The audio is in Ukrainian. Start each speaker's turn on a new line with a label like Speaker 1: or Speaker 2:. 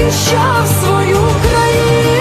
Speaker 1: захищав свою країну.